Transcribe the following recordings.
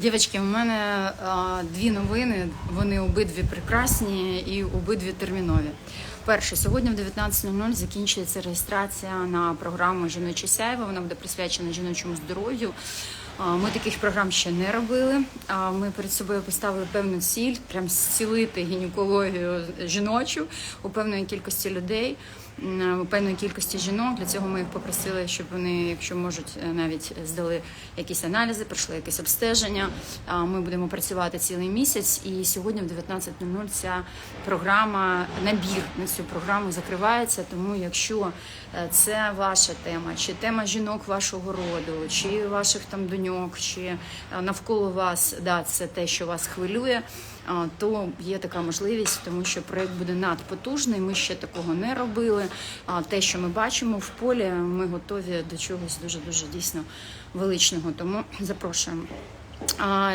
Дівчатки, у мене а, дві новини. Вони обидві прекрасні і обидві термінові. Перше, сьогодні в 19.00 закінчується реєстрація на програму Жіноче сяйво. Вона буде присвячена жіночому здоров'ю. Ми таких програм ще не робили. Ми перед собою поставили певну ціль, прям зцілити гінекологію жіночу у певної кількості людей, певної кількості жінок. Для цього ми їх попросили, щоб вони, якщо можуть, е, навіть здали якісь аналізи, пройшли якесь обстеження. Ми будемо працювати цілий місяць. І сьогодні в 19.00 ця програма, набір на цю програму закривається. Тому, якщо е, це ваша тема, чи тема жінок вашого роду, чи ваших там доньок, чи е, навколо вас, да, це те, що вас хвилює. То є така можливість, тому що проект буде надпотужний. Ми ще такого не робили. А те, що ми бачимо в полі, ми готові до чогось дуже дуже дійсно величного. Тому запрошуємо.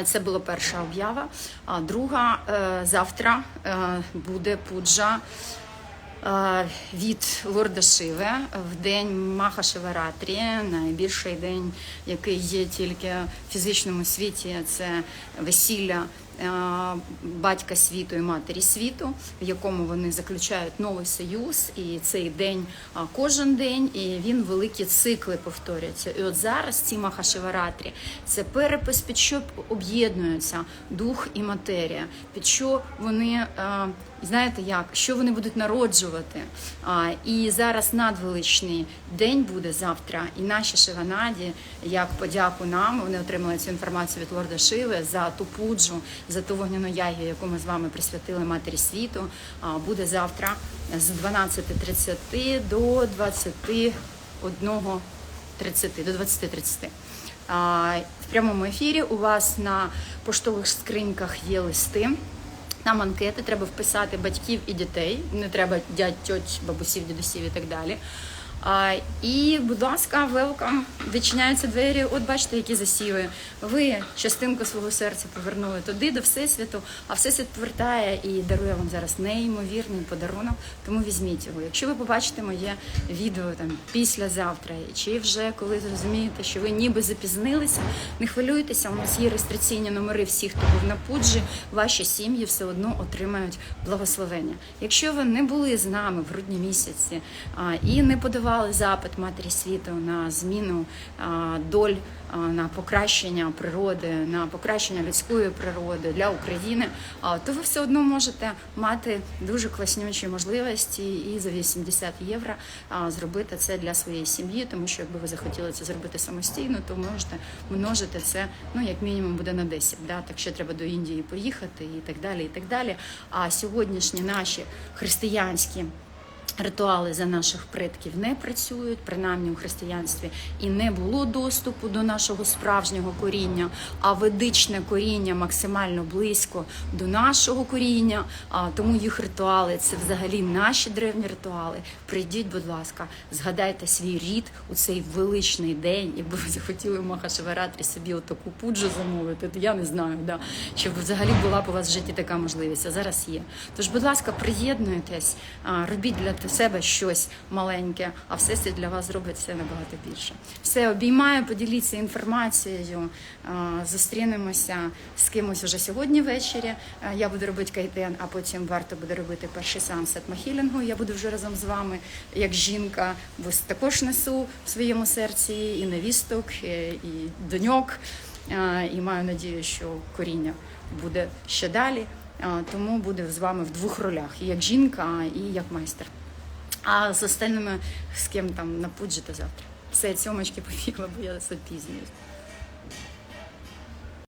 Це була перша об'ява. А друга е, завтра е, буде пуджа е, від лорда Шиве в день Маха Шиваратрі, найбільший день, який є тільки в фізичному світі. Це весілля батька світу і матері світу, в якому вони заключають новий союз, і цей день кожен день, і він великі цикли повторюється. І от зараз ці Махашиваратрі це перепис, під що об'єднуються дух і матерія, під що вони. е, Знаєте як, що вони будуть народжувати? І зараз надвеличний день буде завтра, і наші Шиванаді, як подяку нам, вони отримали цю інформацію від лорда Шиви за ту пуджу, за ту вогняну ягію, яку ми з вами присвятили Матері світу. Буде завтра з 12.30 до 21.30, до 20.30. В прямому ефірі у вас на поштових скриньках є листи. Там анкети треба вписати батьків і дітей. Не треба дядь, тьоть, бабусів, дідусів і так далі. І, будь ласка, велкам, відчиняються двері. От бачите, які засіви. Ви частинку свого серця повернули туди, до Всесвіту, а Всесвіт повертає і дарує вам зараз неймовірний подарунок. Тому візьміть його. Якщо ви побачите моє відео там післязавтра, чи вже коли зрозумієте, що ви ніби запізнилися, не хвилюйтеся. У нас є реєстраційні номери всіх, хто був на пуджі. Ваші сім'ї все одно отримають благословення. Якщо ви не були з нами в грудні місяці і не подавали запит матері світу на зміну доль, на покращення природи, на покращення людської природи для України, а, то ви все одно можете мати дуже класнючі можливості і за 80 євро зробити це для своєї сім'ї, тому що якби ви захотіли це зробити самостійно, то можете множити це ну як мінімум буде на 10. Да? Так що треба до Індії поїхати і так далі. І так далі. А сьогоднішні наші християнські. Ритуали за наших предків не працюють, принаймні у християнстві, і не було доступу до нашого справжнього коріння, а ведичне коріння максимально близько до нашого коріння. А тому їх ритуали це взагалі наші древні ритуали. Прийдіть, будь ласка, згадайте свій рід у цей величний день. Якби ви захотіли в Махашиваратрі собі отаку пуджу замовити, то я не знаю, да, щоб взагалі була б у вас в житті така можливість. А зараз є. Тож, будь ласка, приєднуйтесь, робіть для себе щось маленьке, а всесвіт для вас зробить все набагато більше. Все обіймаю, поділіться інформацією. Зустрінемося з кимось уже сьогодні ввечері. Я буду робити кайтен, а потім варто буде робити перший сеанс етмахілінгу. Я буду вже разом з вами, як жінка, бо також несу в своєму серці і невісток, і і доньок. І маю надію, що коріння буде ще далі. Тому буде з вами в двох ролях: і як жінка, і як майстер. А з остальними з ким там напуджити завтра. Все, цьомочки побігла, бо я запізнююсь.